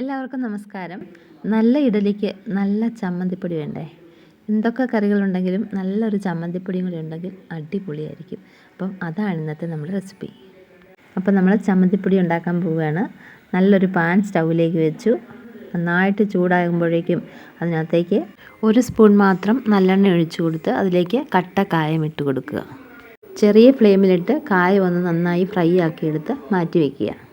എല്ലാവർക്കും നമസ്കാരം. നല്ല ഇഡലിക്ക് നല്ല ചമ്മന്തിപ്പൊടി വേണ്ടേ? എന്തൊക്കെ കറികളുണ്ടെങ്കിലും നല്ലൊരു ചമ്മന്തിപ്പൊടിയും കൂടി ഉണ്ടെങ്കിൽ അടിപൊളിയായിരിക്കും. അപ്പം അതാണ് ഇന്നത്തെ നമ്മുടെ റെസിപ്പി. അപ്പം നമ്മൾ ചമ്മന്തിപ്പൊടി ഉണ്ടാക്കാൻ പോവുകയാണ്. നല്ലൊരു പാൻ സ്റ്റൗവിലേക്ക് വെച്ചു. നന്നായിട്ട് ചൂടാകുമ്പോഴേക്കും അതിനകത്തേക്ക് ഒരു സ്പൂൺ മാത്രം നല്ലെണ്ണ ഒഴിച്ചു കൊടുത്ത് അതിലേക്ക് കട്ട കായം ഇട്ട് കൊടുക്കുക. ചെറിയ ഫ്ലെയിമിലിട്ട് കായ ഒന്ന് നന്നായി ഫ്രൈ ആക്കിയെടുത്ത് മാറ്റി വയ്ക്കുക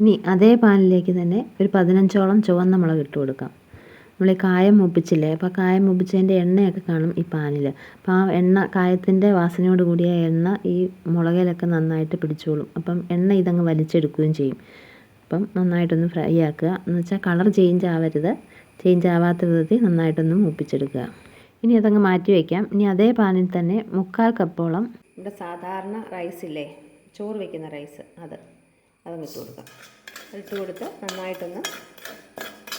ഇനി അതേ പാനിലേക്ക് തന്നെ ഒരു പതിനഞ്ചോളം ചുവന്ന മുളക് ഇട്ട് കൊടുക്കാം. നമ്മൾ ഈ കായം മുപ്പിച്ചില്ലേ? അപ്പോൾ കായം മുപ്പിച്ചതിന്റെ എണ്ണയൊക്കെ കാണും ഈ പാനിൽ. അപ്പോൾ ആ എണ്ണ കായത്തിന്റെ വാസനയോട് കൂടിയ എണ്ണ ഈ മുളകിലൊക്കെ നന്നായിട്ട് പിടിച്ചോളും. അപ്പം എണ്ണ ഇതങ്ങ് വലിച്ചെടുക്കുകയും ചെയ്യും. അപ്പം നന്നായിട്ടൊന്ന് ഫ്രൈ ആക്കുക. എന്ന് വെച്ചാൽ കളർ ചേഞ്ച് ആവരുത്. ചേഞ്ച് ആവാത്ത വിധത്തിൽ നന്നായിട്ടൊന്ന് മൂപ്പിച്ചെടുക്കുക. ഇനി അതങ്ങ് മാറ്റി വയ്ക്കാം. ഇനി അതേ പാനിൽ തന്നെ മുക്കാൽ കപ്പോളം ഇവിടെ സാധാരണ റൈസ് ഇല്ലേ ചോറ് വയ്ക്കുന്ന റൈസ് അത്. അതങ്ങ് ഇട്ട് കൊടുക്കാം. ഇട്ട് കൊടുത്ത് നന്നായിട്ടൊന്ന്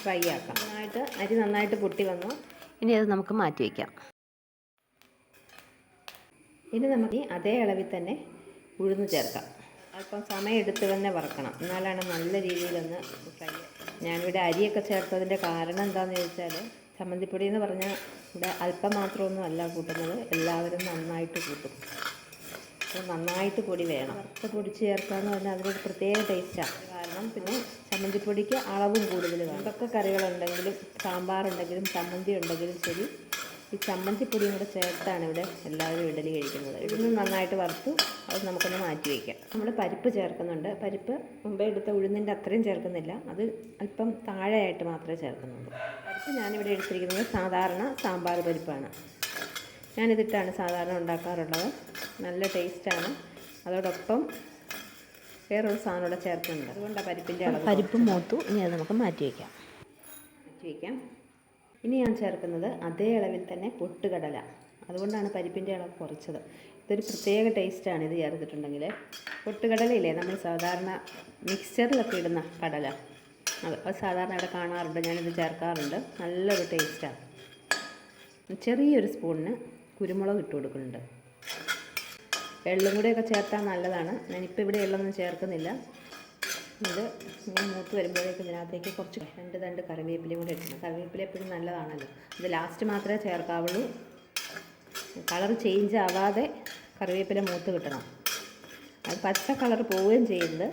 ഫ്രൈ ആക്കാം. നന്നായിട്ട് അരി നന്നായിട്ട് പൊട്ടി വന്നു. ഇനി അത് നമുക്ക് മാറ്റി വയ്ക്കാം ഇനി നമുക്ക് അതേ അളവിൽ തന്നെ ഉഴുന്ന് ചേർക്കാം. അല്പം സമയം എടുത്ത് തന്നെ വറക്കണം. എന്നാലാണ് നല്ല രീതിയിലൊന്ന് ഫ്രൈ ഞാനിവിടെ അരിയൊക്കെ ചേർത്തതിന്റെ കാരണം എന്താണെന്ന് ചോദിച്ചാൽ ചമ്മന്തിപ്പൊടി എന്ന് പറഞ്ഞാൽ ഇവിടെ അല്പം മാത്രമൊന്നും അല്ല കൂട്ടുന്നത്. എല്ലാവരും നന്നായിട്ട് കൂട്ടും. നന്നായിട്ട് പൊടി വേണം. വറുത്ത പൊടി ചേർക്കാന്ന് പറഞ്ഞാൽ അതിനൊരു പ്രത്യേക ടേസ്റ്റാണ് കാരണം പിന്നെ ചമ്മന്തിപ്പൊടിക്ക് അളവും കൂടുതൽ വേണം. എന്തൊക്കെ കറികളുണ്ടെങ്കിലും സാമ്പാറുണ്ടെങ്കിലും ചമ്മന്തി ഉണ്ടെങ്കിലും ശരി ഈ ചമ്മന്തിപ്പൊടിയും കൂടെ ചേർത്താണ് ഇവിടെ എല്ലാവരും ഇഡലി കഴിക്കുന്നത്. ഇഡലി നന്നായിട്ട് വറുത്തു അത് നമുക്കൊന്ന് മാറ്റി വയ്ക്കാം നമ്മൾ പരിപ്പ് ചേർക്കുന്നുണ്ട്. പരിപ്പ് മുമ്പേ എടുത്ത ഉഴുന്നിന്റെ അത്രയും ചേർക്കുന്നില്ല. അത് അല്പം താഴെയായിട്ട് മാത്രമേ ചേർക്കുന്നുള്ളൂ. പരിപ്പ് ഞാനിവിടെ എടുത്തിരിക്കുന്നത് സാധാരണ സാമ്പാർ പരിപ്പാണ്. ഞാനിതിട്ടാണ് സാധാരണ ഉണ്ടാക്കാറുള്ളത്. നല്ല ടേസ്റ്റാണ്. അതോടൊപ്പം വേറൊരു സാധനം കൂടെ ചേർക്കുന്നുണ്ട്. അതുകൊണ്ടാണ് പരിപ്പിന്റെ അളവ് പരിപ്പ് മൂത്തു ഇനി അത് നമുക്ക് മാറ്റി വയ്ക്കാം മാറ്റി വയ്ക്കാം ഇനി ഞാൻ ചേർക്കുന്നത് അതേ അളവിൽ തന്നെ പൊട്ടുകടല. അതുകൊണ്ടാണ് പരിപ്പിന്റെ അളവ് കുറച്ചത്. ഇതൊരു പ്രത്യേക ടേസ്റ്റാണ് ഇത് ചേർത്തിട്ടുണ്ടെങ്കിൽ പൊട്ടുകടലയില്ലേ? നമ്മൾ സാധാരണ മിക്സ്ചറിലൊക്കെ ഇടുന്ന കടല. അത് അത് സാധാരണ ഇവിടെ കാണാറുണ്ട്. ഞാനിത് ചേർക്കാറുണ്ട്. നല്ലൊരു ടേസ്റ്റാണ് ചെറിയൊരു സ്പൂണിന് കുരുമുളക് ഇട്ട് കൊടുക്കുന്നുണ്ട്. വെള്ളം കൂടെയൊക്കെ ചേർത്താൽ നല്ലതാണ്. ഞാനിപ്പോൾ ഇവിടെ വെള്ളമൊന്നും ചേർക്കുന്നില്ല. ഇത് മൂത്ത് വരുമ്പോഴേക്ക് ഇതിനകത്തേക്ക് കുറച്ച് രണ്ട് രണ്ട് കറിവേപ്പിലയും കൂടെ ഇടണം കറിവേപ്പില എപ്പോഴും നല്ലതാണല്ലോ. ഇത് ലാസ്റ്റ് മാത്രമേ ചേർക്കാവുള്ളൂ. കളർ ചേഞ്ച് ആവാതെ കറിവേപ്പില മൂത്ത് കിട്ടണം. അത് പച്ച കളർ പോവുകയും ചെയ്യുന്നത്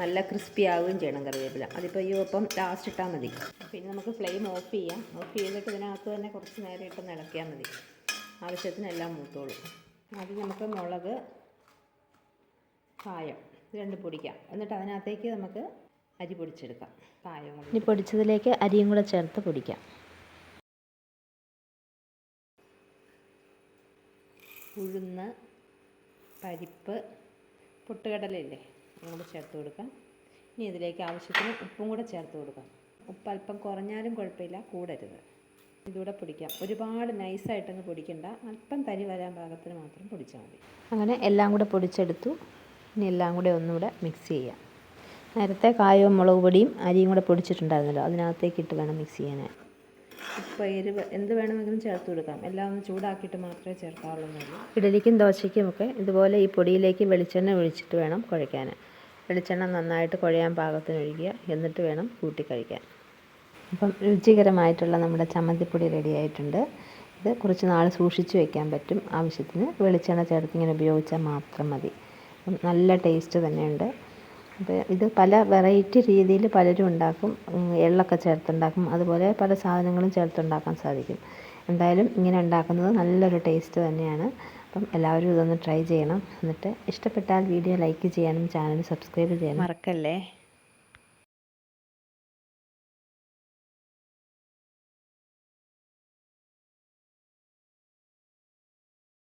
നല്ല ക്രിസ്പി ആവുകയും ചെയ്യണം കറിവേപ്പില. അതിപ്പോൾ ഈ ഒപ്പം ലാസ്റ്റ് ഇട്ടാൽ മതി. പിന്നെ നമുക്ക് ഫ്ലെയിം ഓഫ് ചെയ്യാം. ഓഫ് ചെയ്തിട്ട് ഇതിനകത്ത് തന്നെ കുറച്ച് നേരം ഇട്ടൊന്ന് ഇളക്കിയാൽ മതി. ആവശ്യത്തിന് എല്ലാം മൂത്തോളും. ആദ്യം നമുക്ക് മുളക് കായം ഇത് രണ്ട് പൊടിക്കാം. എന്നിട്ട് അതിനകത്തേക്ക് നമുക്ക് അരി പൊടിച്ചെടുക്കാം. കായം ഇനി പൊടിച്ചതിലേക്ക് അരിയും കൂടെ ചേർത്ത് പൊടിക്കാം. ഉഴുന്ന് പരിപ്പ് പൊട്ടുകടലയില്ലേ അതും ചേർത്ത് കൊടുക്കാം. ഇനി ഇതിലേക്ക് ആവശ്യത്തിന് ഉപ്പും കൂടെ ചേർത്ത് കൊടുക്കാം. ഉപ്പ് അല്പം കുറഞ്ഞാലും കുഴപ്പമില്ല കൂടരുത്. ഇതുകൂടെ പൊടിക്കാം. ഒരുപാട് നൈസായിട്ടൊന്ന് പൊടിക്കണ്ട. അല്പം തരി വരാൻ പാകത്തിന് മാത്രം പൊടിച്ചാൽ മതി. അങ്ങനെ എല്ലാം കൂടെ പൊടിച്ചെടുത്തു. ഇനി എല്ലാം കൂടെ ഒന്നുകൂടെ മിക്സ് ചെയ്യാം. നേരത്തെ കായവും മുളക് പൊടിയും അരിയും കൂടെ പൊടിച്ചിട്ടുണ്ടായിരുന്നല്ലോ. അതിനകത്തേക്ക് ഇട്ട് വേണം മിക്സ് ചെയ്യാൻ ഇപ്പോൾ എരിവ് എന്ത് വേണമെങ്കിലും ചേർത്ത് കൊടുക്കാം. എല്ലാം ഒന്ന് ചൂടാക്കിയിട്ട് മാത്രമേ ചേർക്കാവുള്ളൂ ഇഡലിക്കും ദോശയ്ക്കും ഒക്കെ ഇതുപോലെ ഈ പൊടിയിലേക്ക് വെളിച്ചെണ്ണ ഒഴിച്ചിട്ട് വേണം കുഴയ്ക്കാൻ വെളിച്ചെണ്ണ നന്നായിട്ട് കുഴയാൻ പാകത്തിന് ഒഴിക്കുക. എന്നിട്ട് വേണം കൂട്ടി കഴിക്കാൻ. അപ്പം രുചികരമായിട്ടുള്ള നമ്മുടെ ചമ്മന്തിപ്പൊടി റെഡി ആയിട്ടുണ്ട്. ഇത് കുറച്ച് നാൾ സൂക്ഷിച്ച് വെക്കാൻ പറ്റും. ആവശ്യത്തിന് വെളിച്ചെണ്ണ ചേർത്ത് ഇങ്ങനെ ഉപയോഗിച്ചാൽ മാത്രം മതി. നല്ല ടേസ്റ്റ് തന്നെയുണ്ട് അപ്പോൾ ഇത് പല വെറൈറ്റി രീതിയിൽ പലരും ഉണ്ടാക്കും. എള്ളൊക്കെ ചേർത്തുണ്ടാക്കും. അതുപോലെ പല സാധനങ്ങളും ചേർത്തുണ്ടാക്കാൻ സാധിക്കും. എന്തായാലും ഇങ്ങനെ ഉണ്ടാക്കുന്നത് നല്ലൊരു ടേസ്റ്റ് തന്നെയാണ്. അപ്പം എല്ലാവരും ഇതൊന്ന് ട്രൈ ചെയ്യണം. എന്നിട്ട് ഇഷ്ടപ്പെട്ടാൽ വീഡിയോ ലൈക്ക് ചെയ്യാനും ചാനൽ സബ്സ്ക്രൈബ് ചെയ്യാനും മറക്കല്ലേ?